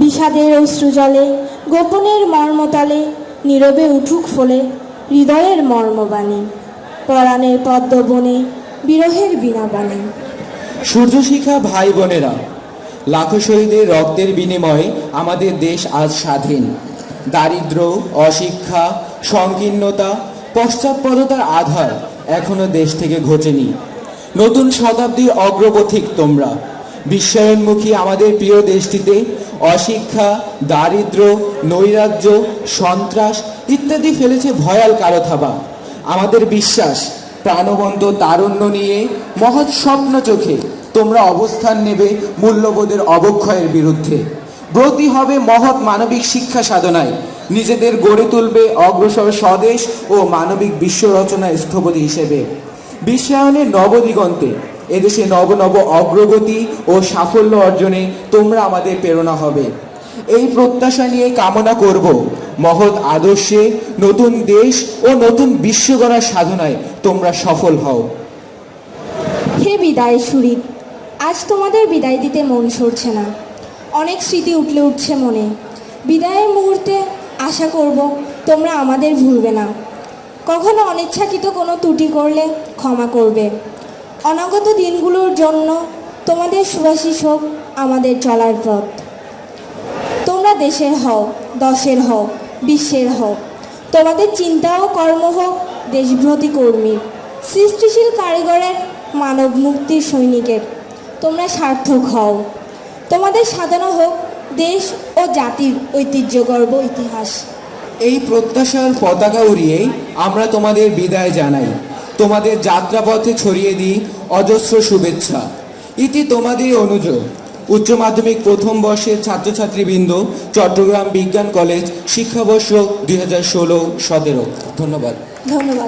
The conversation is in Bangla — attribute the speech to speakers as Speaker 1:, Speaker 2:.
Speaker 1: বিষাদের অশ্রুজলে গোপনের মর্মতলে, নীরবে উঠুক ফলে হৃদয়ের মর্মবাণী, পরাণের পদ্মবনে, বিরহের বিনাবাণী
Speaker 2: সূর্যশিখা ভাই বোনেরা লাখো শহীদের রক্তের বিনিময়ে আমাদের দেশ আজ স্বাধীন। দারিদ্র, অশিক্ষা, সংকীর্ণতা, পশ্চাৎপদতার আধার এখনও দেশ থেকে ঘটেনি। নতুন শতাব্দীর অগ্রপথিক তোমরা বিশ্বায়নমুখী আমাদের প্রিয় দেশটিতে অশিক্ষা, দারিদ্র, নৈরাজ্য, সন্ত্রাস ইত্যাদি ফেলেছে ভয়াল কারও থাবা আমাদের বিশ্বাস, প্রাণবন্ত তারুণ্য নিয়ে মহৎ স্বপ্ন চোখে তোমরা অবস্থান নেবে মূল্যবোধের অবক্ষয়ের বিরুদ্ধে। ব্রতী হবে মহৎ মানবিক শিক্ষা সাধনায়। নিজেদের গড়ে তুলবে অগ্রসর স্বদেশ ও মানবিক বিশ্ব রচনায় স্থপতি হিসেবে। বিশ্বায়নের নবদিগন্তে এদেশে নব নব অগ্রগতি ও সাফল্য অর্জনে তোমরা আমাদের প্রেরণা হবে। এই প্রত্যাশা নিয়ে কামনা করব। মহৎ আদর্শে নতুন দেশ ও নতুন বিশ্ব গড়ার সাধনায় তোমরা সফল হও।
Speaker 1: হে বিদায় সুরি, আজ তোমাদের বিদায় দিতে মন সরছে না। অনেক স্মৃতি উঠলে উঠছে মনে। বিদায়ের মুহূর্তে আশা করব তোমরা আমাদের ভুলবে না। কখনো অনিচ্ছাকৃত কোনো ত্রুটি করলে ক্ষমা করবে। অনাগত দিনগুলোর জন্য তোমাদের সুভাষিস হোক আমাদের চলার পথ। তোমরা দেশের হও, দশের হও, বিশ্বের হও। তোমাদের চিন্তা ও কর্ম হোক দেশভ্রতি কর্মীর সৃষ্টিশীল কারিগরের মানব মুক্তির সৈনিকের। তোমরা সার্থক হও। তোমাদের সাধনা হোক দেশ ও জাতির ঐতিহ্যগর্ব ইতিহাস।
Speaker 2: এই প্রত্যাশার পতাকা উড়িয়েই আমরা তোমাদের বিদায় জানাই। তোমাদের যাত্রাপথে ছড়িয়ে দিই অজস্র শুভেচ্ছা। ইতি তোমাদের অনুযোগ উচ্চ মাধ্যমিক প্রথম বর্ষের ছাত্রছাত্রীবৃন্দ, চট্টগ্রাম বিজ্ঞান কলেজ শিক্ষাবর্ষ দুই হাজার ষোলো সতেরো। ধন্যবাদ।
Speaker 1: ধন্যবাদ।